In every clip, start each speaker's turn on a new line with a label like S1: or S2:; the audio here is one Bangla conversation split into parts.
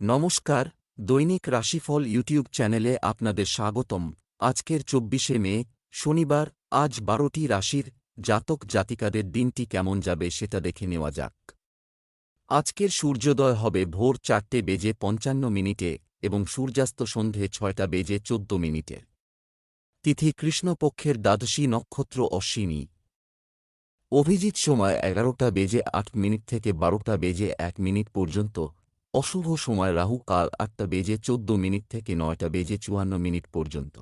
S1: নমস্কার, দৈনিক রাশিফল ইউটিউব চ্যানেলে আপনাদের স্বাগতম। আজকের চব্বিশে মে, শনিবার, আজ বারোটি রাশির জাতক জাতিকাদের দিনটি কেমন যাবে সেটা দেখে নেওয়া যাক। আজকের সূর্যোদয় হবে ভোর চারটে বেজে পঞ্চান্ন মিনিটে এবং সূর্যাস্ত সন্ধে ছয়টা বেজে চোদ্দ মিনিটে। তিথি কৃষ্ণপক্ষের দ্বাদশী নক্ষত্র অশ্বিনী। অভিজিৎ সময় এগারোটা বেজে আট মিনিট থেকে বারোটা বেজে এক মিনিট পর্যন্ত অশুভ সময় রাহু কাল আটটা বেজে চোদ্দ মিনিট থেকে নয়টা বেজে চুয়ান্ন মিনিট পর্যন্ত।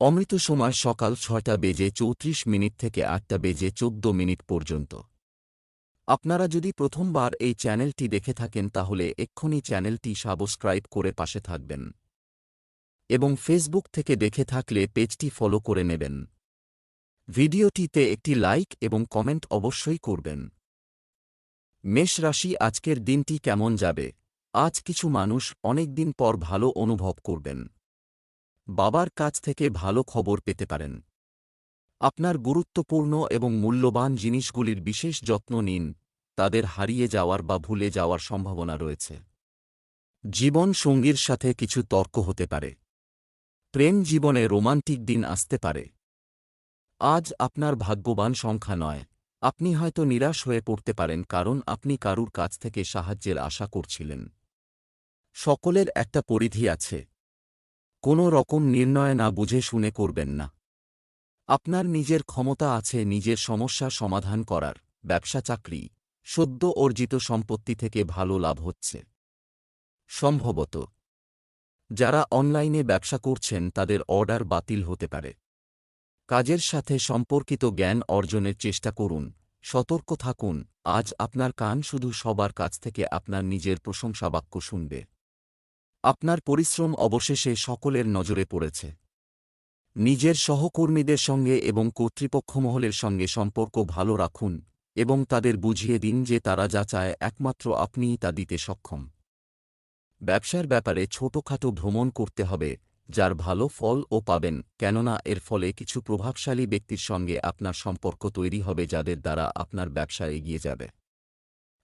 S1: অমৃত সময় সকাল ছয়টা বেজে চৌত্রিশ মিনিট থেকে আটটা বেজে চোদ্দ মিনিট পর্যন্ত। আপনারা যদি প্রথমবার এই চ্যানেলটি দেখে থাকেন তাহলে এক্ষুনি চ্যানেলটি সাবস্ক্রাইব করে পাশে থাকবেন। এবং ফেসবুক থেকে দেখে থাকলে পেজটি ফলো করে নেবেন। ভিডিওটিতে একটি লাইক এবং কমেন্ট অবশ্যই করবেন। মেষ রাশি আজকের দিনটি কেমন যাবে? আজ কিছু মানুষ অনেক দিন পর ভালো অনুভব করবেন। বাবার কাছ থেকে ভালো খবর পেতে পারেন। আপনার গুরুত্বপূর্ণ এবং মূল্যবান জিনিসগুলির বিশেষ যত্ন নিন, তাদের হারিয়ে যাওয়ার বা ভুলে যাওয়ার সম্ভাবনা রয়েছে। জীবন সঙ্গীর সাথে কিছু তর্ক হতে পারে। প্রেম জীবনে রোমান্টিক দিন আসতে পারে। আজ আপনার ভাগ্যবান সংখ্যা নয়। আপনি হয়তো নিরাশ হয়ে পড়তে পারেন কারণ আপনি কারুর কাছ থেকে সাহায্যের আশা করছিলেন। সকলের একটা পরিধি আছে। কোনো রকম নির্ণয় না বুঝে শুনে করবেন না। আপনার নিজের ক্ষমতা আছে নিজের সমস্যা সমাধান করার, ব্যবসা চাকরি, সদ্য অর্জিত সম্পত্তি থেকে ভালো লাভ হচ্ছে। সম্ভবত, যারা অনলাইনে ব্যবসা করছেন তাদের অর্ডার বাতিল হতে পারে। কাজের সাথে সম্পর্কিত জ্ঞান অর্জনের চেষ্টা করুন। সতর্ক থাকুন। আজ আপনার কান শুধু সবার কাছ থেকে আপনার নিজের প্রশংসাবাক্য শুনবে। আপনার পরিশ্রম অবশেষে সকলের নজরে পড়েছে। নিজের সহকর্মীদের সঙ্গে এবং কর্তৃপক্ষ মহলের সঙ্গে সম্পর্ক ভালো রাখুন এবং তাদের বুঝিয়ে দিন যে তারা যা চায় একমাত্র আপনিই তা দিতে সক্ষম। ব্যবসার ব্যাপারে ছোটখাটো ভ্রমণ করতে হবে। যার ভালো ফল ও পাবেন, কেননা এর ফলে কিছু প্রভাবশালী ব্যক্তির সঙ্গে আপনার সম্পর্ক তৈরি হবে যাদের দ্বারা আপনার ব্যবসা এগিয়ে যাবে।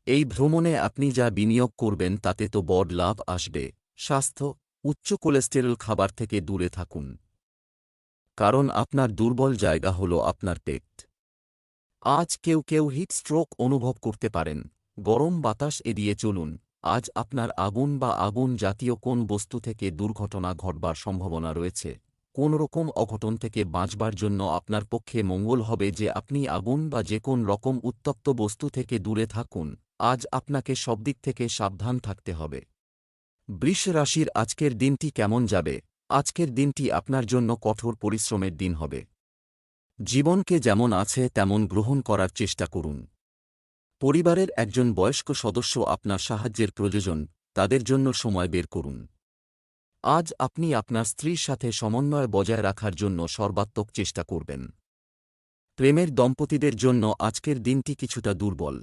S1: এই ভ্রমণে আপনি যা বিনিয়োগ করবেন তাতে তো বড় লাভ আসবে। স্বাস্থ্য, উচ্চ কোলেস্টেরল খাবার থেকে দূরে থাকুন। কারণ আপনার দুর্বল জায়গা হল আপনার পেট। আজ কেউ কেউ হিট স্ট্রোক অনুভব করতে পারেন। গরম বাতাস এড়িয়ে চলুন। আজ আপনার আগুন বা আগুন জাতীয় কোন বস্তু থেকে দুর্ঘটনা ঘটবার সম্ভাবনা রয়েছে? কোন রকম অঘটন থেকে বাঁচবার জন্য আপনার পক্ষে মঙ্গল হবে যে আপনি আগুন বা যে কোন রকম উত্তপ্ত বস্তু থেকে দূরে থাকুন। আজ আপনাকে সব দিক থেকে সাবধান থাকতে হবে। বৃষ রাশির আজকের দিনটি কেমন যাবে? আজকের দিনটি আপনার জন্য কঠোর পরিশ্রমের দিন হবে। জীবনকে যেমন আছে, তেমন গ্রহণ করার চেষ্টা করুন। পরিবারের একজন বয়স্ক সদস্য আপনার সাহায্যের প্রয়োজন, তাদের জন্য সময় বের করুন। আজ আপনি আপনার স্ত্রীর সাথে সমন্বয় বজায় রাখার জন্য সর্বাত্মক চেষ্টা করবেন। প্রেমের দম্পতিদের জন্য আজকের দিনটি কিছুটা দুর্বল।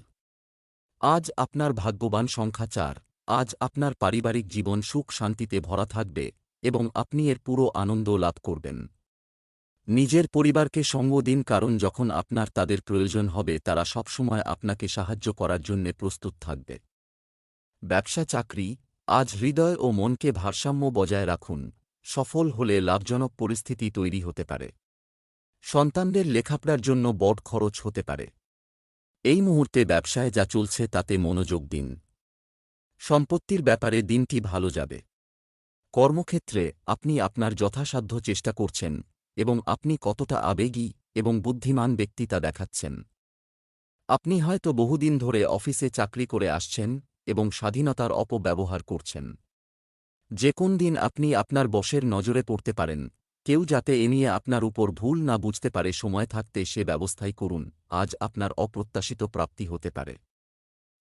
S1: আজ আপনার ভাগ্যবান সংখ্যা চার, আজ আপনার পারিবারিক জীবন সুখ শান্তিতে ভরা থাকবে এবং আপনি এর পুরো আনন্দ লাভ করবেন। নিজের পরিবারকে সঙ্গ দিন কারণ যখন আপনার তাদের প্রয়োজন হবে, তারা সবসময় আপনাকে সাহায্য করার জন্যে প্রস্তুত থাকবে। ব্যবসা চাকরি, আজ হৃদয় ও মনকে ভারসাম্য বজায় রাখুন। সফল হলে লাভজনক পরিস্থিতি তৈরি হতে পারে। সন্তানদের লেখাপড়ার জন্য বড় খরচ হতে পারে। এই মুহূর্তে ব্যবসায় যা চলছে তাতে মনোযোগ দিন। সম্পত্তির ব্যাপারে দিনটি ভালো যাবে। কর্মক্ষেত্রে আপনি আপনার যথাসাধ্য চেষ্টা করছেন। এবং আপনি কতটা আবেগী এবং বুদ্ধিমান ব্যক্তি তা দেখাচ্ছেন। আপনি হয়তো বহুদিন ধরে অফিসে চাকরি করে আসছেন এবং স্বাধীনতার অপব্যবহার করছেন। যে কোন দিন আপনি আপনার বসের নজরে পড়তে পারেন, কেউ যাতে এ নিয়ে আপনার উপর ভুল না বুঝতে পারে সময় থাকতে সে ব্যবস্থাই করুন, আজ আপনার অপ্রত্যাশিত প্রাপ্তি হতে পারে।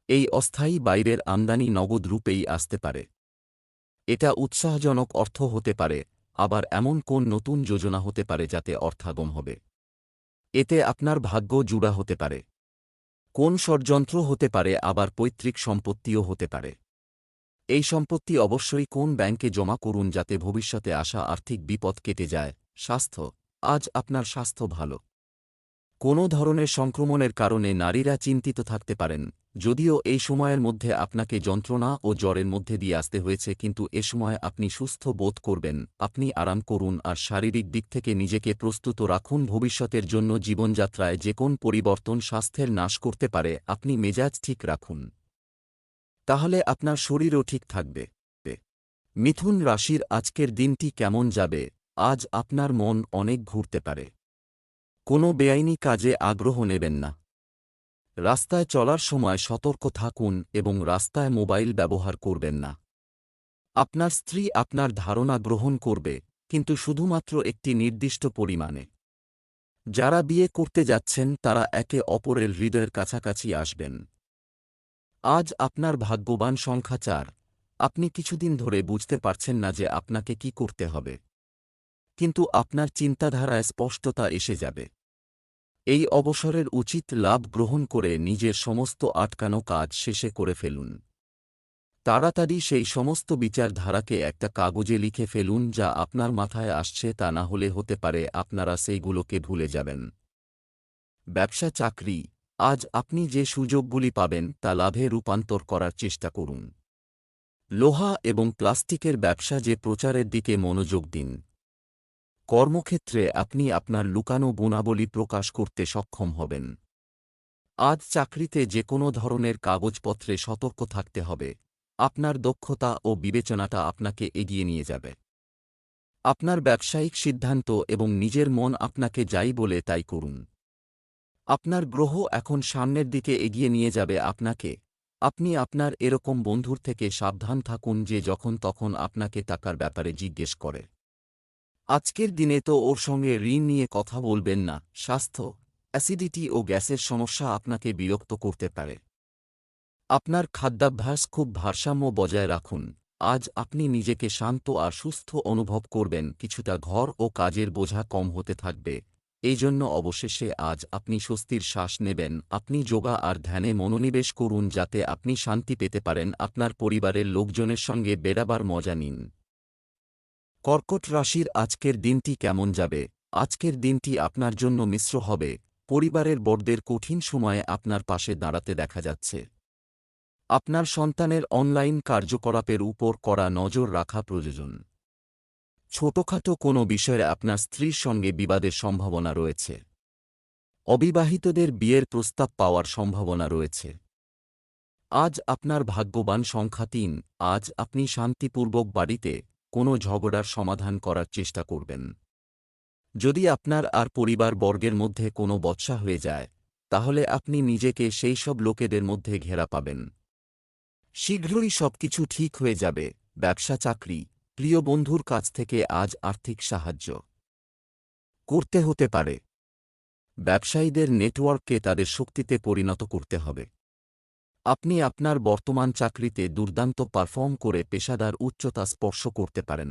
S1: এই অস্থায়ী বাইরের আমদানি নগদ রূপেই আসতে পারে। এটা উৎসাহজনক অর্থ হতে পারে আবার এমন কোন নতুন যোজনা হতে পারে যাতে অর্থাগম হবে? এতে আপনার ভাগ্য জুড়া হতে পারে। কোন ষড়যন্ত্র হতে পারে, আবার পৈতৃক সম্পত্তিও হতে পারে। এই সম্পত্তি অবশ্যই কোন ব্যাংকে জমা করুন যাতে ভবিষ্যতে আসা আর্থিক বিপদ কেটে যায়। স্বাস্থ্য, আজ আপনার স্বাস্থ্য ভালো। কোনো ধরনের সংক্রমণের কারণে নারীরা চিন্তিত থাকতে পারেন। যদিও এই সময়ের মধ্যে আপনাকে যন্ত্রণা ও জ্বরের মধ্যে দিয়ে আসতে হয়েছে, কিন্তু এ সময় আপনি সুস্থ বোধ করবেন, আপনি আরাম করুন আর শারীরিক দিক থেকে নিজেকে প্রস্তুত রাখুন। ভবিষ্যতের জন্য জীবনযাত্রায় যে কোন পরিবর্তন স্বাস্থ্যের নাশ করতে পারে, আপনি মেজাজ ঠিক রাখুন। তাহলে আপনার শরীরও ঠিক থাকবে। মিথুন রাশির আজকের দিনটি কেমন যাবে? আজ আপনার মন অনেক ঘুরতে পারে। কোনো বেআইনি কাজে আগ্রহ নেবেন না। রাস্তায় চলার সময় সতর্ক থাকুন এবং রাস্তায় মোবাইল ব্যবহার করবেন না। আপনার স্ত্রী আপনার ধারণা গ্রহণ করবে, কিন্তু শুধুমাত্র একটি নির্দিষ্ট পরিমাণে। যারা বিয়ে করতে যাচ্ছেন, তারা একে অপরের হৃদয়ের কাছাকাছি আসবেন। আজ আপনার ভাগ্যবান সংখ্যা চার। আপনি কিছুদিন ধরে বুঝতে পারছেন না যে আপনাকে কি করতে হবে। কিন্তু আপনার চিন্তাধারায় স্পষ্টতা এসে যাবে। এই অবসরের উচিত লাভ গ্রহণ করে নিজের সমস্ত আটকানো কাজ শেষে করে ফেলুন। তাড়াতাড়ি সেই সমস্ত বিচারধারাকে একটা কাগজে লিখে ফেলুন যা আপনার মাথায় আসছে তা না হলে হতে পারে আপনারা সেইগুলোকে ভুলে যাবেন। ব্যবসা চাকরি, আজ আপনি যে সুযোগগুলি পাবেন তা লাভে রূপান্তর করার চেষ্টা করুন। লোহা এবং প্লাস্টিকের ব্যবসা যে প্রচারের দিকে মনোযোগ দিন। কর্মক্ষেত্রে আপনি আপনার লুকানো গুণাবলী প্রকাশ করতে সক্ষম হবেন। আজ চাকরিতে যে কোনো ধরনের কাগজপত্রে সতর্ক থাকতে হবে। আপনার দক্ষতা ও বিবেচনাটা আপনাকে এগিয়ে নিয়ে যাবে। আপনার ব্যবসায়িক সিদ্ধান্ত এবং নিজের মন আপনাকে যাই বলে তাই করুন। আপনার গ্রহ এখন সামনের দিকে এগিয়ে নিয়ে যাবে আপনাকে। আপনি আপনার এরকম বন্ধুর থেকে সাবধান থাকুন যে যখন তখন আপনাকে টাকার ব্যাপারে জিজ্ঞেস করে। আজকের দিনে তো ওর সঙ্গে ঋণ নিয়ে কথা বলবেন না, স্বাস্থ্য, অ্যাসিডিটি ও গ্যাসের সমস্যা আপনাকে বিরক্ত করতে পারে। আপনার খাদ্যাভ্যাস খুব ভারসাম্য বজায় রাখুন। আজ আপনি নিজেকে শান্ত আর সুস্থ অনুভব করবেন, কিছুটা ঘর ও কাজের বোঝা কম হতে থাকবে। এই জন্য অবশেষে আজ আপনি স্বস্তির শ্বাস নেবেন। আপনি যোগা আর ধ্যানে মনোনিবেশ করুন, যাতে আপনি শান্তি পেতে পারেন। আপনার পরিবারের লোকজনের সঙ্গে বেড়াবার মজা নিন। কর্কট রাশির আজকের দিনটি কেমন যাবে? আজকের দিনটি আপনার জন্য মিশ্র হবে। পরিবারের বড়দের কঠিন সময়ে আপনার পাশে দাঁড়াতে দেখা যাচ্ছে। আপনার সন্তানের অনলাইন কার্যকলাপের উপর করা নজর রাখা প্রয়োজন। ছোটখাটো কোনো বিষয়ে আপনার স্ত্রীর সঙ্গে বিবাদের সম্ভাবনা রয়েছে। অবিবাহিতদের বিয়ের প্রস্তাব পাওয়ার সম্ভাবনা রয়েছে। আজ আপনার ভাগ্যবান সংখ্যা তিন। আজ আপনি শান্তিপূর্বক বাড়িতে কোনো ঝগড়ার সমাধান করার চেষ্টা করবেন। যদি আপনার আর পরিবার বর্গের মধ্যে কোনো বৎসা হয়ে যায়, তাহলে আপনি নিজেকে সেই সব লোকেদের মধ্যে ঘেরা পাবেন। শীঘ্রই সবকিছু ঠিক হয়ে যাবে, ব্যবসা চাকরি, প্রিয় বন্ধুর কাছ থেকে আজ আর্থিক সাহায্য। করতে হতে পারে। ব্যবসায়ীদের নেটওয়ার্ককে তাদের শক্তিতে পরিণত করতে হবে। আপনি আপনার বর্তমান চাকরিতে দুর্দান্ত পারফর্ম করে পেশাদার উচ্চতা স্পর্শ করতে পারেন।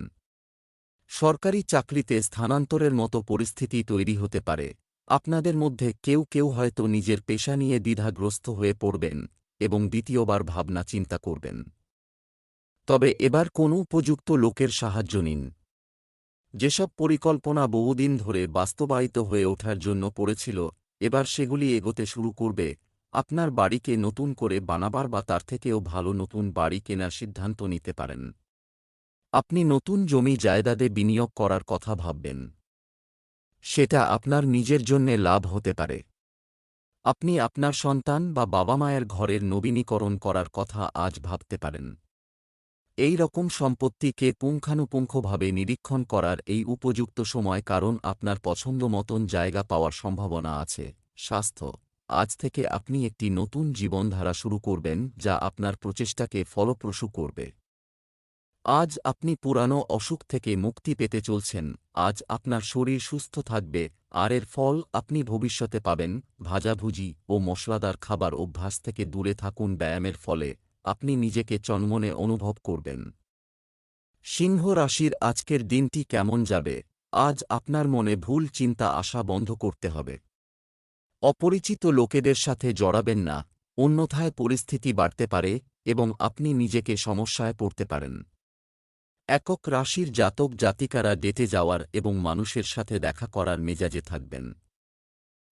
S1: সরকারি চাকরিতে স্থানান্তরের মতো পরিস্থিতি তৈরি হতে পারে। আপনাদের মধ্যে কেউ কেউ হয়তো নিজের পেশা নিয়ে দ্বিধাগ্রস্ত হয়ে পড়বেন এবং দ্বিতীয়বার ভাবনা চিন্তা করবেন। তবে এবার কোনো উপযুক্ত লোকের সাহায্য নিন। যেসব পরিকল্পনা বহুদিন ধরে বাস্তবায়িত হয়ে ওঠার জন্য পড়েছিল, এবার সেগুলি এগোতে শুরু করবে আপনার বাড়িকে নতুন করে বানাবার বা তার থেকেও ভালো নতুন বাড়ি কেনার সিদ্ধান্ত নিতে পারেন। আপনি নতুন জমি জায়দাদে বিনিয়োগ করার কথা ভাববেন। সেটা আপনার নিজের জন্যে লাভ হতে পারে। আপনি আপনার সন্তান বা বাবা মায়ের ঘরের নবীনীকরণ করার কথা আজ ভাবতে পারেন। এই রকম সম্পত্তিকে পুঙ্খানুপুঙ্খভাবে নিরীক্ষণ করার এই উপযুক্ত সময় কারণ আপনার পছন্দ মতন জায়গা পাওয়ার সম্ভাবনা আছে, স্বাস্থ্য। আজ থেকে আপনি একটি নতুন জীবনধারা শুরু করবেন, যা আপনার প্রচেষ্টাকে ফলপ্রসূ করবে। আজ আপনি পুরানো অসুখ থেকে মুক্তি পেতে চলছেন, আজ আপনার শরীর সুস্থ থাকবে, আর এর ফল আপনি ভবিষ্যতে পাবেন, ভাজাভুজি ও মশলাদার খাবার অভ্যাস থেকে দূরে থাকুন ব্যায়ামের ফলে, আপনি নিজেকে চন্মনে অনুভব করবেন। সিংহ রাশির আজকের দিনটি কেমন যাবে? আজ আপনার মনে ভুল, চিন্তা আসা বন্ধ করতে হবে। অপরিচিত লোকেদের সাথে জড়াবেন না, অন্যথায় পরিস্থিতি বাড়তে পারে এবং আপনি নিজেকে সমস্যায় পড়তে পারেন। একক রাশির জাতক জাতিকারা ডেটে যাওয়ার এবং মানুষের সাথে দেখা করার মেজাজে থাকবেন।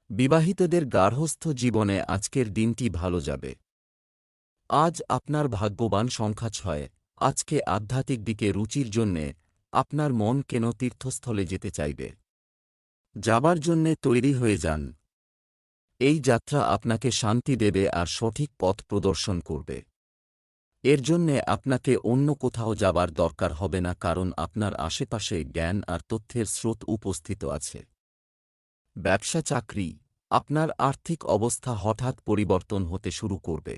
S1: বিবাহিতদের গার্হস্থ জীবনে আজকের দিনটি ভালো যাবে। আজ আপনার ভাগ্যবান সংখ্যা ছয়, আজকে আধ্যাত্মিক দিকে রুচির জন্যে আপনার মন কেন তীর্থস্থলে যেতে চাইবে? যাবার জন্যে তৈরি হয়ে যান। এই যাত্রা আপনাকে শান্তি দেবে আর সঠিক পথ প্রদর্শন করবে। এর জন্যে আপনাকে অন্য কোথাও যাবার দরকার হবে না কারণ আপনার আশেপাশে জ্ঞান আর তথ্যের স্রোত উপস্থিত আছে। ব্যবসা চাকরি, আপনার আর্থিক অবস্থা হঠাৎ পরিবর্তন হতে শুরু করবে।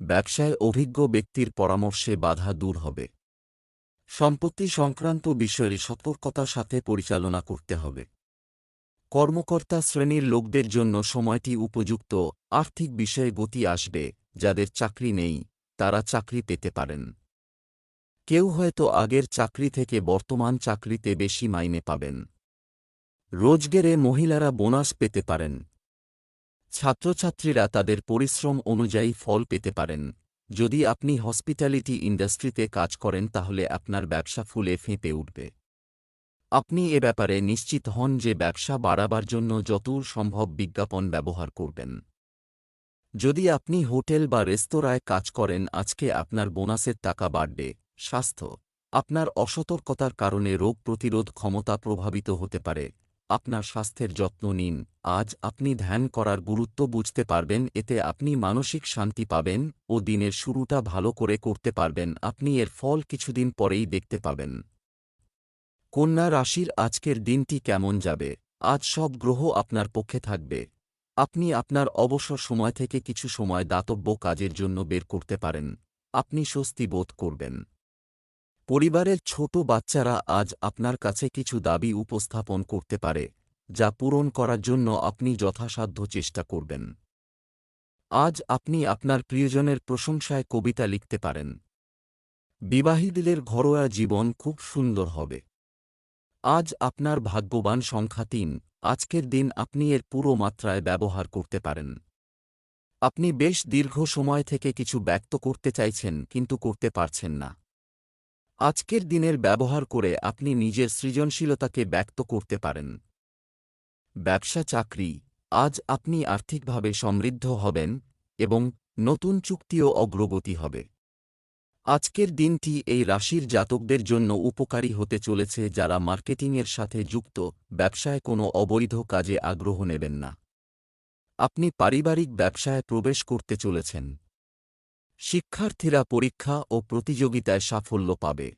S1: ব্যবসায় অভিজ্ঞ ব্যক্তির পরামর্শে বাধা দূর হবে। সম্পত্তি সংক্রান্ত বিষয়ে সতর্কতার সাথে পরিচালনা করতে হবে। কর্মকর্তা শ্রেণির লোকদের জন্য সময়টি উপযুক্ত, আর্থিক বিষয়ে গতি আসবে, যাদের চাকরি নেই, তারা চাকরি পেতে পারেন। কেউ হয়তো আগের চাকরি থেকে বর্তমান চাকরিতে বেশি মাইনে পাবেন। রোজগেরে মহিলারা বোনাস পেতে পারেন। ছাত্রছাত্রীরা তাদের পরিশ্রম অনুযায়ী ফল পেতে পারেন। যদি আপনি হসপিটালিটি ইন্ডাস্ট্রিতে কাজ করেন, তাহলে আপনার ব্যবসা ফুলে ফেঁপে উঠবে। আপনি এ ব্যাপারে নিশ্চিত হন যে ব্যবসা বাড়াবার জন্য যতদূর সম্ভব বিজ্ঞাপন ব্যবহার করবেন। যদি আপনি হোটেল বা রেস্তোরাঁয় কাজ করেন, আজকে আপনার বোনাসের টাকা বাড়বে। স্বাস্থ্য। আপনার অসতর্কতার কারণে রোগ প্রতিরোধ ক্ষমতা প্রভাবিত হতে পারে। আপনার স্বাস্থ্যের যত্ন নিন। আজ আপনি ধ্যান করার গুরুত্ব বুঝতে পারবেন, এতে আপনি মানসিক শান্তি পাবেন ও দিনের শুরুটা ভালো করে করতে পারবেন। আপনি এর ফল কিছুদিন পরেই দেখতে পাবেন। কন্যা রাশির আজকের দিনটি কেমন যাবে? আজ সব গ্রহ আপনার পক্ষে থাকবে। আপনি আপনার অবসর সময় থেকে কিছু সময় দাতব্য কাজের জন্য বের করতে পারেন। আপনি স্বস্তি বোধ করবেন। পরিবারের ছোট বাচ্চারা আজ আপনার কাছে কিছু দাবি উপস্থাপন করতে পারে, যা পূরণ করার জন্য আপনি যথাসাধ্য চেষ্টা করবেন। আজ আপনি আপনার প্রিয়জনের প্রশংসায় কবিতা লিখতে পারেন। বিবাহীদের ঘরোয়া জীবন খুব সুন্দর হবে। আজ আপনার ভাগ্যবান সংখ্যা তিন। আজকের দিন আপনি এর পুরো মাত্রায় ব্যবহার করতে পারেন। আপনি বেশ দীর্ঘ সময় থেকে কিছু ব্যক্ত করতে চাইছেন, কিন্তু করতে পারছেন না। আজকের দিনের ব্যবহার করে আপনি নিজের সৃজনশীলতাকে ব্যক্ত করতে পারেন। ব্যবসা চাকরি। আজ আপনি আর্থিকভাবে সমৃদ্ধ হবেন এবং নতুন চুক্তিও অগ্রগতি হবে। আজকের দিনটি এই রাশির জাতকদের জন্য উপকারী হতে চলেছে যারা মার্কেটিংয়ের সাথে যুক্ত, ব্যবসায় কোনো অবৈধ কাজে আগ্রহ নেবেন না। আপনি পারিবারিক ব্যবসায় প্রবেশ করতে চলেছেন। শিক্ষার্থীরা পরীক্ষা ও প্রতিযোগিতায় সাফল্য পাবে।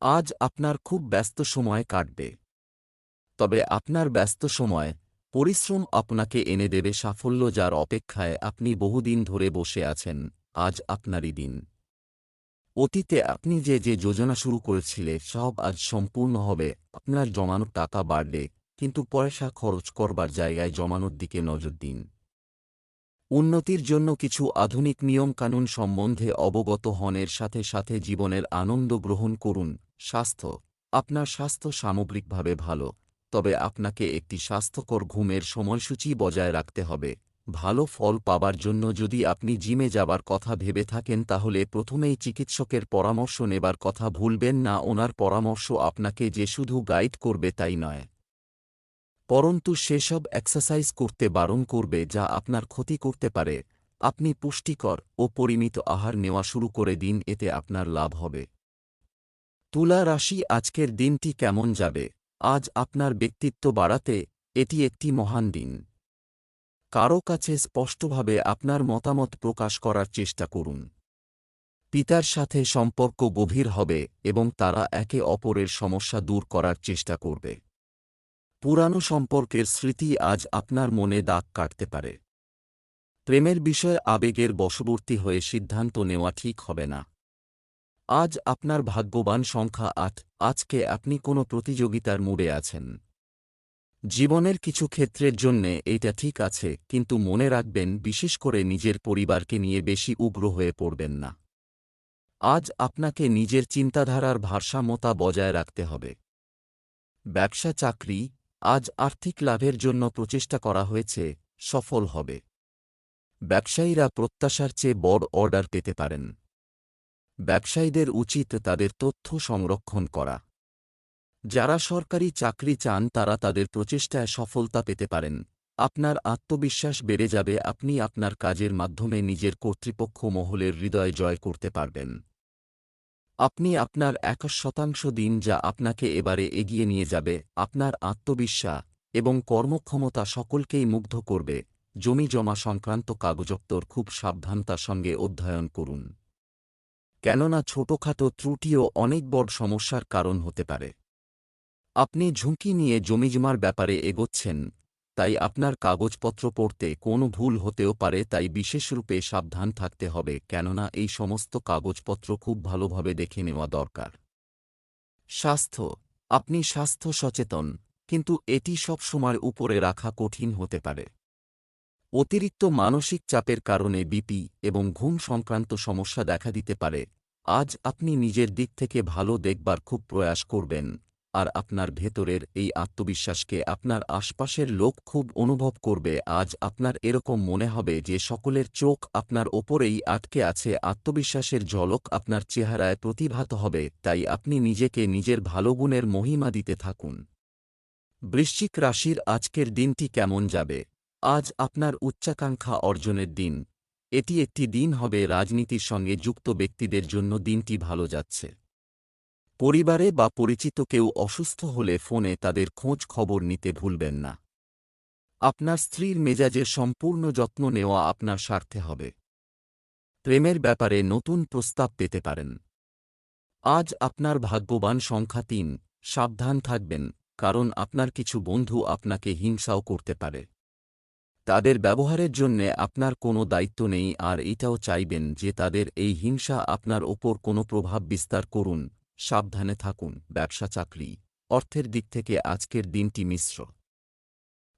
S1: আজ আপনার খুব ব্যস্ত সময় কাটবে। তবে আপনার ব্যস্ত সময়, পরিশ্রম আপনাকে এনে দেবে সাফল্য যার অপেক্ষায় আপনি বহুদিন ধরে বসে আছেন, আজ আপনারই দিন। অতীতে আপনি যে যে যোজনা শুরু করেছিলে, সব আজ সম্পূর্ণ হবে, আপনার জমানোর টাকা বাড়বে, কিন্তু পয়সা খরচ করবার জায়গায় জমানোর দিকে নজর দিন। উন্নতির জন্য কিছু আধুনিক নিয়মকানুন সম্বন্ধে অবগত হনের সাথে সাথে জীবনের আনন্দ গ্রহণ করুন, স্বাস্থ্য, আপনার স্বাস্থ্য সামগ্রিকভাবে ভালো, তবে আপনাকে একটি স্বাস্থ্যকর ঘুমের সময়সূচি বজায় রাখতে হবে। ভালো ফল পাবার জন্য যদি আপনি জিমে যাবার কথা ভেবে থাকেন, তাহলে প্রথমেই চিকিৎসকের পরামর্শ নেবার কথা ভুলবেন না। ওনার পরামর্শ আপনাকে যে শুধু গাইড করবে তাই নয়, পরন্তু সেসব এক্সারসাইজ করতে বারণ করবে যা আপনার ক্ষতি করতে পারে। আপনি পুষ্টিকর ও পরিমিত আহার নেওয়া শুরু করে দিন, এতে আপনার লাভ হবে। তুলা রাশি, আজকের দিনটি কেমন যাবে? আজ আপনার ব্যক্তিত্ব বাড়াতে এটি একটি মহান দিন। কারও কাছে স্পষ্টভাবে আপনার মতামত প্রকাশ করার চেষ্টা করুন। পিতার সাথে সম্পর্ক গভীর হবে এবং তারা একে অপরের সমস্যা দূর করার চেষ্টা করবে। পুরানো সম্পর্কের স্মৃতি আজ আপনার মনে দাগ কাটতে পারে। প্রেমের বিষয়ে আবেগের বশবর্তী হয়ে সিদ্ধান্ত নেওয়া ঠিক হবে না। আজ আপনার ভাগ্যবান সংখ্যা আট, আজকে আপনি কোনো প্রতিযোগিতার মুড়ে আছেন। জীবনের কিছু ক্ষেত্রের জন্যে এইটা ঠিক আছে, কিন্তু মনে রাখবেন, বিশেষ করে নিজের পরিবারকে নিয়ে বেশি উগ্র হয়ে পড়বেন না। আজ আপনাকে নিজের চিন্তাধারার ভারসাম্যতা বজায় রাখতে হবে। ব্যবসা, চাকরি, আজ আর্থিক লাভের জন্য প্রচেষ্টা করা হয়েছে, সফল হবে। ব্যবসায়ীরা প্রত্যাশার চেয়ে বড় অর্ডার পেতে পারেন। ব্যবসায়ীদের উচিত তাদের তথ্য সংরক্ষণ করা। যারা সরকারি চাকরি চান তারা তাদের প্রচেষ্টায় সফলতা পেতে পারেন। আপনার আত্মবিশ্বাস বেড়ে যাবে, আপনি আপনার কাজের মাধ্যমে নিজের কর্তৃপক্ষ মহলের হৃদয় জয় করতে পারবেন। আপনি আপনার একাশ শতাংশ দিন যা আপনাকে এবারে এগিয়ে নিয়ে যাবে, আপনার আত্মবিশ্বাস এবং কর্মক্ষমতা সকলকেই মুগ্ধ করবে। জমি জমা সংক্রান্ত কাগজপত্র খুব সাবধানতার সঙ্গে অধ্যয়ন করুন। কেননা ছোটখাটো ত্রুটিও অনেক বড় সমস্যার কারণ হতে পারে। আপনি ঝুঁকি নিয়ে জমিজমার ব্যাপারে এগোচ্ছেন, তাই আপনার কাগজপত্র পড়তে কোনো ভুল হতেও পারে, তাই বিশেষরূপে সাবধান থাকতে হবে, কেননা এই সমস্ত কাগজপত্র খুব ভালোভাবে দেখে নেওয়া দরকার। স্বাস্থ্য, আপনি স্বাস্থ্য সচেতন, কিন্তু এটি সব সময় উপরে রাখা কঠিন হতে পারে। অতিরিক্ত মানসিক চাপের কারণে বিপি এবং ঘুম সংক্রান্ত সমস্যা দেখা দিতে পারে, আজ আপনি নিজের দিক থেকে ভালো দেখবার খুব প্রয়াস করবেন। আর আপনার ভেতরের এই আত্মবিশ্বাসকে আপনার আশপাশের লোক খুব অনুভব করবে। আজ আপনার এরকম মনে হবে যে সকলের চোখ আপনার ওপরেই আটকে আছে। আত্মবিশ্বাসের ঝলক আপনার চেহারায় প্রতিভাত হবে। তাই আপনি নিজেকে নিজের ভালো গুণের মহিমা দিতে থাকুন। বৃশ্চিক রাশির আজকের দিনটি কেমন যাবে? আজ আপনার উচ্চাকাঙ্ক্ষা অর্জনের দিন। এটি একটি দিন হবে। রাজনীতির সঙ্গে যুক্ত ব্যক্তিদের জন্য দিনটি ভালো যাচ্ছে। পরিবারে বা পরিচিত কেউ অসুস্থ হলে ফোনে তাদের খোঁজ খবর নিতে ভুলবেন না। আপনার স্ত্রীর মেজাজের সম্পূর্ণ যত্ন নেওয়া আপনার স্বার্থে হবে। প্রেমের ব্যাপারে নতুন প্রস্তাব পেতে পারেন। আজ আপনার ভাগ্যবান সংখ্যা তিন, সাবধান থাকবেন, কারণ আপনার কিছু বন্ধু আপনাকে হিংসাও করতে পারে। তাদের ব্যবহারের জন্যে আপনার কোনো দায়িত্ব নেই আর এটাও চাইবেন যে তাদের এই হিংসা আপনার ওপর কোনো প্রভাব বিস্তার করুন। সাবধানে থাকুন, ব্যবসা চাকরি, অর্থের দিক থেকে আজকের দিনটি মিশ্র।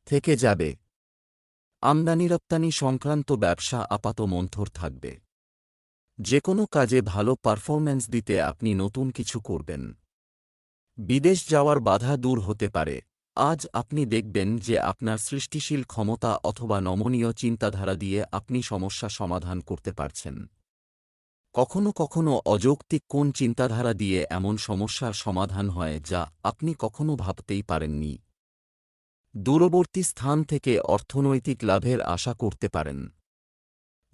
S1: থেকে যাবে। আমদানি রপ্তানি সংক্রান্ত ব্যবসা আপাত মন্থর থাকবে। যে কোনো কাজে ভালো পারফরম্যান্স দিতে আপনি নতুন কিছু করবেন। বিদেশ যাওয়ার বাধা দূর হতে পারে। আজ আপনি দেখবেন যে আপনার সৃষ্টিশীল ক্ষমতা অথবা নমনীয় চিন্তাধারা দিয়ে আপনি সমস্যা সমাধান করতে পারছেন। কখনো কখনো অযৌক্তিক কোন চিন্তাধারা দিয়ে এমন সমস্যার সমাধান হয় যা আপনি কখনো ভাবতেই পারেননি। দূরবর্তী স্থান থেকে অর্থনৈতিক লাভের আশা করতে পারেন।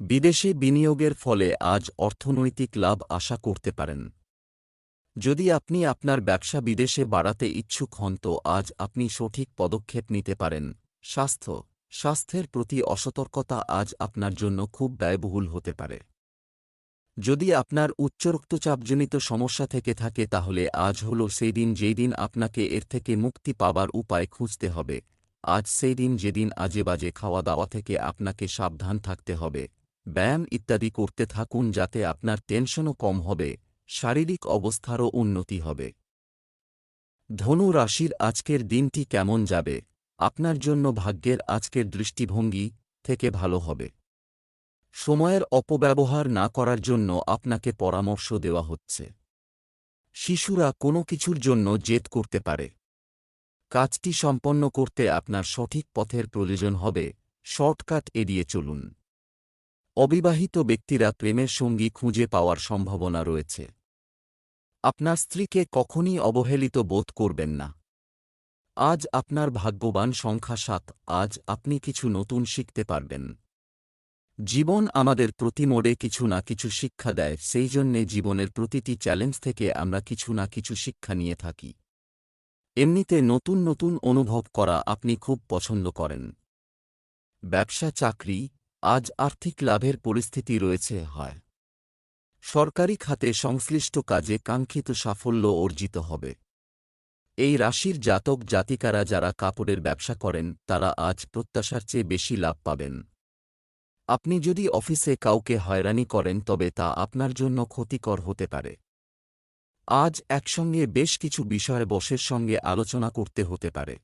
S1: বিদেশে বিনিয়োগের ফলে আজ অর্থনৈতিক লাভ আশা করতে পারেন। যদি আপনি আপনার ব্যবসা বিদেশে বাড়াতে ইচ্ছুক হন তো আজ আপনি সঠিক পদক্ষেপ নিতে পারেন। স্বাস্থ্য, স্বাস্থ্যের প্রতি অসতর্কতা আজ আপনার জন্য খুব ব্যয়বহুল হতে পারে। যদি আপনার উচ্চ রক্তচাপজনিত সমস্যা থেকে থাকে তাহলে আজ হল সেই দিন যেই দিন আপনাকে এর থেকে মুক্তি পাবার উপায় খুঁজতে হবে। আজ সেই দিন যেদিন আজে বাজে খাওয়া দাওয়া থেকে আপনাকে সাবধান থাকতে হবে। ব্যায়াম ইত্যাদি করতে থাকুন যাতে আপনার টেনশনও কম হবে, শারীরিক অবস্থারও উন্নতি হবে। ধনু রাশির আজকের দিনটি কেমন যাবে? আপনার জন্য ভাগ্যের আজকের দৃষ্টিভঙ্গি থেকে ভালো হবে। সময়ের অপব্যবহার না করার জন্য আপনাকে পরামর্শ দেওয়া হচ্ছে। শিশুরা কোনো কিছুর জন্য জেদ করতে পারে। কাজটি সম্পন্ন করতে আপনার সঠিক পথের প্রয়োজন হবে, শর্টকাট এড়িয়ে চলুন। অবিবাহিত ব্যক্তিরা প্রেমের সঙ্গী খুঁজে পাওয়ার সম্ভাবনা রয়েছে। আপনার স্ত্রীকে কখনই অবহেলিত বোধ করবেন না। আজ আপনার ভাগ্যবান সংখ্যা সাত, আজ আপনি কিছু নতুন শিখতে পারবেন। জীবন আমাদের প্রতি মোড়ে কিছু না কিছু শিক্ষা দেয়, সেই জন্যে জীবনের প্রতিটি চ্যালেঞ্জ থেকে আমরা কিছু না কিছু শিক্ষা নিয়ে থাকি। এমনিতে নতুন নতুন অনুভব করা আপনি খুব পছন্দ করেন। ব্যবসা, চাকরি, আজ আর্থিক লাভের পরিস্থিতি রয়েছে, হয়। সরকারি খাতে সংশ্লিষ্ট কাজে কাঙ্ক্ষিত সাফল্য অর্জিত হবে। এই রাশির জাতক জাতিকারা যারা কাপড়ের ব্যবসা করেন, তারা আজ প্রত্যাশার চেয়ে বেশি লাভ পাবেন। আপনি যদি অফিসে কাউকে হয়রানি করেন, তবে তা আপনার জন্য ক্ষতিকর হতে পারে। আজ একসঙ্গে বেশ কিছু বিষয়ে বসের সঙ্গে আলোচনা করতে হতে পারে।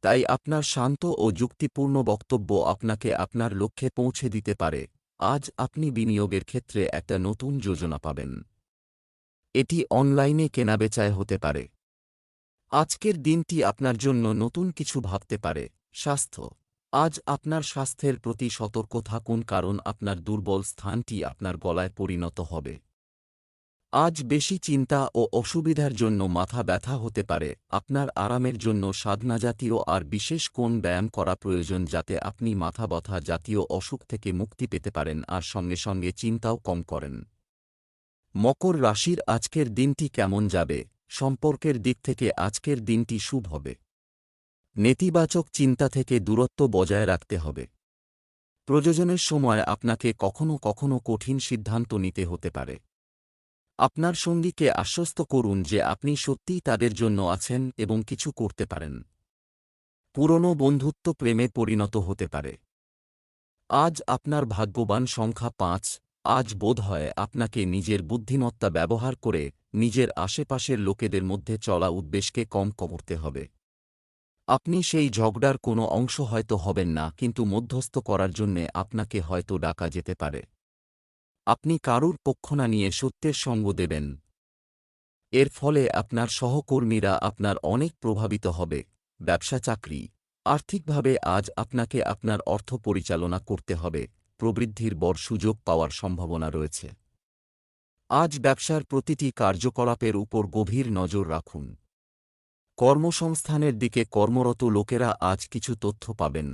S1: তাই আপনার শান্ত ও যুক্তিপূর্ণ বক্তব্য আপনাকে আপনার লক্ষ্যে পৌঁছে দিতে পারে। আজ আপনি বিনিয়োগের ক্ষেত্রে একটা নতুন যোজনা পাবেন। এটি অনলাইনে কেনাবেচায় হতে পারে। আজকের দিনটি আপনার জন্য নতুন কিছু ভাবতে পারে। স্বাস্থ্য আজ আপনার স্বাস্থ্যের প্রতি সতর্ক থাকুন কারণ আপনার দুর্বল স্থানটি আপনার গলায় পরিণত হবে। আজ বেশি চিন্তা ও অসুবিধার জন্য মাথা ব্যথা হতে পারে। আপনার আরামের জন্য সাধনা জাতীয় আর বিশেষ কোন ব্যায়াম করা প্রয়োজন যাতে আপনি মাথা ব্যথা জাতীয় অসুখ থেকে মুক্তি পেতে পারেন আর সঙ্গে সঙ্গে চিন্তাও কম করেন। মকর রাশির আজকের দিনটি কেমন যাবে? সম্পর্কের দিক থেকে আজকের দিনটি শুভ হবে। নেতিবাচক চিন্তা থেকে দূরত্ব বজায় রাখতে হবে। প্রযোজনের সময় আপনাকে কখনো কখনো কঠিন সিদ্ধান্ত নিতে হতে পারে। আপনার সঙ্গীকে আশ্বস্ত করুন যে আপনি সত্যিই তাদের জন্য আছেন এবং কিছু করতে পারেন। পুরনো বন্ধুত্ব প্রেমে পরিণত হতে পারে। আজ আপনার ভাগ্যবান সংখ্যা পাঁচ, আজ বোধ হয় আপনাকে নিজের বুদ্ধিমত্তা ব্যবহার করে নিজের আশেপাশের লোকেদের মধ্যে চলা উদ্বেশকে কম করতে হবে। আপনি সেই ঝগড়ার কোনো অংশ হয়তো হবেন না, কিন্তু মধ্যস্থ করার জন্যে আপনাকে হয়তো ডাকা যেতে পারে। আপনি কারুর পক্ষ না নিয়ে সত্যের সঙ্গ দেবেন। এর ফলে আপনার সহকর্মীরা আপনার অনেক প্রভাবিত হবে। ব্যবসা চাকরি। আর্থিকভাবে আজ আপনাকে আপনার অর্থ পরিচালনা করতে হবে। প্রবৃদ্ধির বড় সুযোগ পাওয়ার সম্ভাবনা রয়েছে। আজ ব্যবসার প্রতিটি কার্যকলাপের উপর গভীর নজর রাখুন। কর্মসংস্থানের দিকে কর্মরত লোকেরা আজ কিছু তথ্য পাবেন,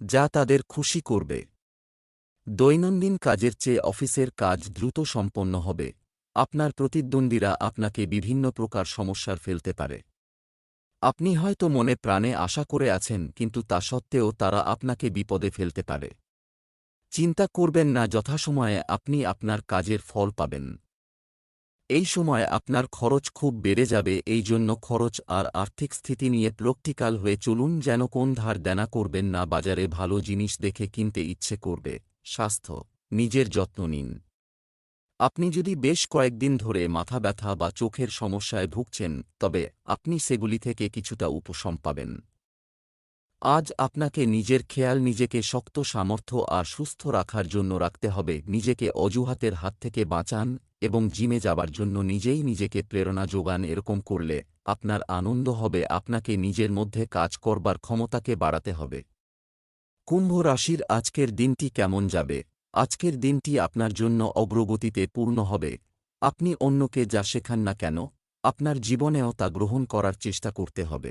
S1: যা তাদের খুশি করবে। দৈনন্দিন কাজের চেয়ে অফিসের কাজ দ্রুত সম্পন্ন হবে। আপনার প্রতিদ্বন্দ্বীরা আপনাকে বিভিন্ন প্রকার সমস্যার ফেলতে পারে। আপনি হয়তো মনে প্রাণে আশা করে আছেন, কিন্তু তা সত্ত্বেও তারা আপনাকে বিপদে ফেলতে পারে। চিন্তা করবেন না, যথাসময়ে আপনি আপনার কাজের ফল পাবেন। এই সময় আপনার খরচ খুব বেড়ে যাবে, এই জন্য খরচ আর আর্থিক স্থিতি নিয়ে প্র্যাকটিক্যাল হয়ে চলুন যেন কোন ধার দেনা করবেন না, বাজারে ভালো জিনিস দেখে কিনতে ইচ্ছে করবে। স্বাস্থ্য, নিজের যত্ন নিন। আপনি যদি বেশ কয়েকদিন ধরে মাথা ব্যথা বা চোখের সমস্যায় ভুগছেন, তবে আপনি সেগুলি থেকে কিছুটা উপশম পাবেন। আজ আপনাকে নিজের খেয়াল, নিজেকে শক্ত সামর্থ্য আর সুস্থ রাখার জন্য রাখতে হবে। নিজেকে অজুহাতের হাত থেকে বাঁচান এবং জিমে যাবার জন্য নিজেই নিজেকে প্রেরণা যোগান এরকম করলে আপনার আনন্দ হবে, আপনাকে নিজের মধ্যে কাজ করবার ক্ষমতাকে বাড়াতে হবে। কুম্ভ রাশির আজকের দিনটি কেমন যাবে? আজকের দিনটি আপনার জন্য অগ্রগতিতে পূর্ণ হবে। আপনি অন্যকে যা শেখান না কেন, আপনার জীবনেও তা গ্রহণ করার চেষ্টা করতে হবে।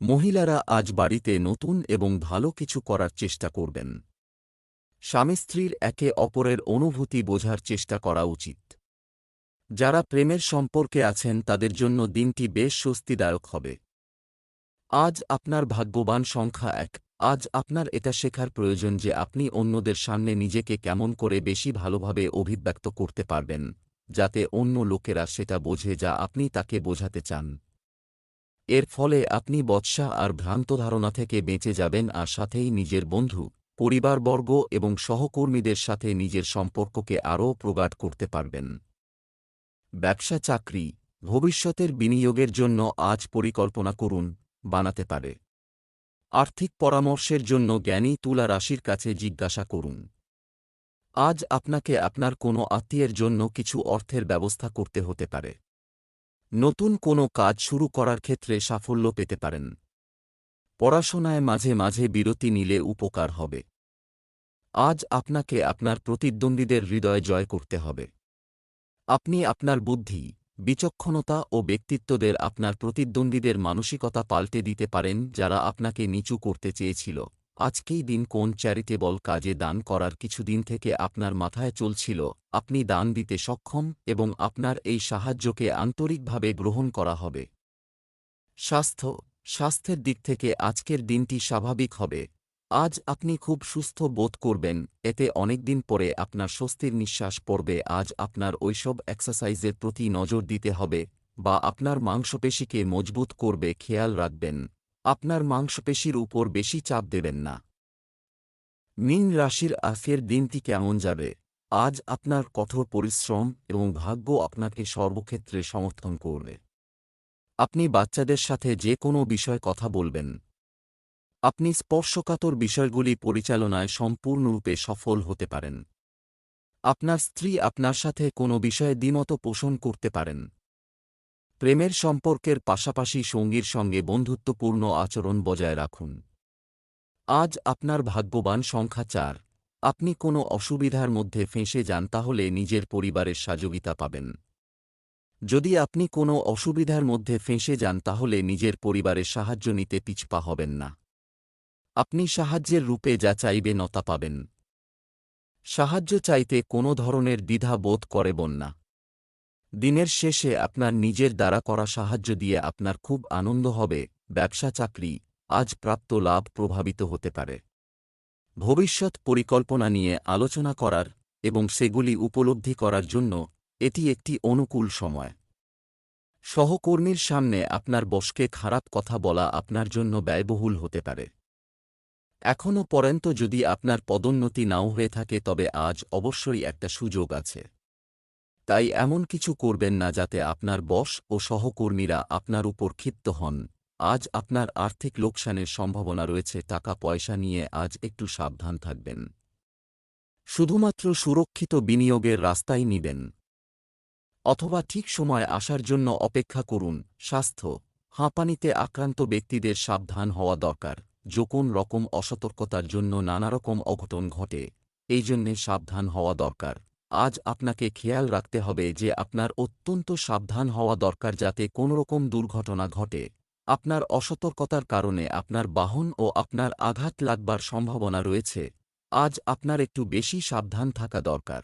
S1: মহিলারা আজ বাড়িতে নতুন এবং ভালো কিছু করার চেষ্টা করবেন। স্বামী স্ত্রীর একে অপরের অনুভূতি বোঝার চেষ্টা করা উচিত। যারা প্রেমের সম্পর্কে আছেন, তাদের জন্য দিনটি বেশ স্বস্তিদায়ক হবে। আজ আপনার ভাগ্যবান সংখ্যা এক। আজ আপনার এটা শেখার প্রয়োজন যে আপনি অন্যদের সামনে নিজেকে কেমন করে বেশি ভালোভাবে অভিব্যক্ত করতে পারবেন, যাতে অন্য লোকেরা সেটা বোঝে যা আপনি তাকে বোঝাতে চান। এর ফলে আপনি বৎসা আর ভ্রান্ত ধারণা থেকে বেঁচে যাবেন আর সাথেই নিজের বন্ধু পরিবারবর্গ এবং সহকর্মীদের সাথে নিজের সম্পর্ককে আরও প্রগাঢ় করতে পারবেন। ব্যবসা চাকরি, ভবিষ্যতের বিনিয়োগের জন্য আজ পরিকল্পনা করুন, বানাতে পারে। আর্থিক পরামর্শের জন্য জ্ঞানী তুলা রাশির কাছে জিজ্ঞাসা করুন। আজ আপনাকে আপনার কোনো আত্মীয়ের জন্য কিছু অর্থের ব্যবস্থা করতে হতে পারে। নতুন কোনো কাজ শুরু করার ক্ষেত্রে সাফল্য পেতে পারেন। পড়াশোনায় মাঝে মাঝে বিরতি নিলে উপকার হবে। আজ আপনাকে আপনার প্রতিদ্বন্দ্বীদের হৃদয় জয় করতে হবে। আপনি আপনার বুদ্ধি, বিচক্ষণতা ও ব্যক্তিত্বদের আপনার প্রতিদ্বন্দ্বীদের মানসিকতা পাল্টে দিতে পারেন যারা আপনাকে নিচু করতে চেয়েছিল। আজকেই দিন কোন চ্যারিটেবল কাজে দান করার কিছুদিন থেকে আপনার মাথায় চলছিল, আপনি দান দিতে সক্ষম এবং আপনার এই সাহায্যকে আন্তরিকভাবে গ্রহণ করা হবে। স্বাস্থ্য স্বাস্থ্যের দিক থেকে আজকের দিনটি স্বাভাবিক হবে। আজ আপনি খুব সুস্থ বোধ করবেন, এতে অনেকদিন পরে আপনার স্বস্তির নিঃশ্বাস পড়বে, আজ আপনার ওইসব এক্সারসাইজের প্রতি নজর দিতে হবে বা আপনার মাংসপেশিকে মজবুত করবে, খেয়াল রাখবেন। আপনার মাংসপেশির উপর বেশি চাপ দেবেন না। মীন রাশির আজকের দিনটি কেমন যাবে? আজ আপনার কঠোর পরিশ্রম এবং ভাগ্য আপনাকে সর্বক্ষেত্রে সমর্থন করবে। আপনি বাচ্চাদের সাথে যে কোনো বিষয় কথা বলবেন। আপনি স্পর্শকাতর বিষয়গুলি পরিচালনায় সম্পূর্ণরূপে সফল হতে পারেন। আপনার স্ত্রী আপনার সাথে কোনো বিষয়ে দ্বিমত পোষণ করতে পারেন। প্রেমের সম্পর্কের পাশাপাশি সঙ্গীর সঙ্গে বন্ধুত্বপূর্ণ আচরণ বজায় রাখুন। আজ আপনার ভাগ্যবান সংখ্যা চার। আপনি কোনো অসুবিধার মধ্যে ফেঁসে যান তাহলে নিজের পরিবারের সহযোগিতা পাবেন। যদি আপনি কোনো অসুবিধার মধ্যে ফেঁসে যান তাহলে নিজের পরিবারের সাহায্য নিতে পিছপা হবেন না। আপনি সাহায্যের রূপে যা চাইবে নতা পাবেন। সাহায্য চাইতে কোনো ধরনের দ্বিধা বোধ করবেন না। দিনের শেষে আপনার নিজের দ্বারা করা সাহায্য দিয়ে আপনার খুব আনন্দ হবে, ব্যবসা চাকরি, আজ প্রাপ্ত লাভ প্রভাবিত হতে পারে। ভবিষ্যৎ পরিকল্পনা নিয়ে আলোচনা করার এবং সেগুলি উপলব্ধি করার জন্য এটি একটি অনুকূল সময়। সহকর্মীর সামনে আপনার বসকে খারাপ কথা বলা আপনার জন্য ব্যয়বহুল হতে পারে। এখনও পর্যন্ত যদি আপনার পদোন্নতি নাও হয়ে থাকে তবে আজ অবশ্যই একটা সুযোগ আছে। তাই এমন কিছু করবেন না যাতে আপনার বস ও সহকর্মীরা আপনার উপর ক্ষিপ্ত হন। আজ আপনার আর্থিক লোকসানের সম্ভাবনা রয়েছে টাকা পয়সা নিয়ে আজ একটু সাবধান থাকবেন। শুধুমাত্র সুরক্ষিত বিনিয়োগের রাস্তাই নিবেন। অথবা ঠিক সময় আসার জন্য অপেক্ষা করুন। স্বাস্থ্য, হাঁপানিতে আক্রান্ত ব্যক্তিদের সাবধান হওয়া দরকার। যখন রকম অসতর্কতার জন্য নানারকম অঘটন ঘটে, এই জন্যে সাবধান হওয়া দরকার। আজ আপনাকে খেয়াল রাখতে হবে যে আপনার অত্যন্ত সাবধান হওয়া দরকার যাতে কোনোরকম দুর্ঘটনা ঘটে। আপনার অসতর্কতার কারণে আপনার বাহন ও আপনার আঘাত লাগবার সম্ভাবনা রয়েছে। আজ আপনার একটু বেশি সাবধান থাকা দরকার।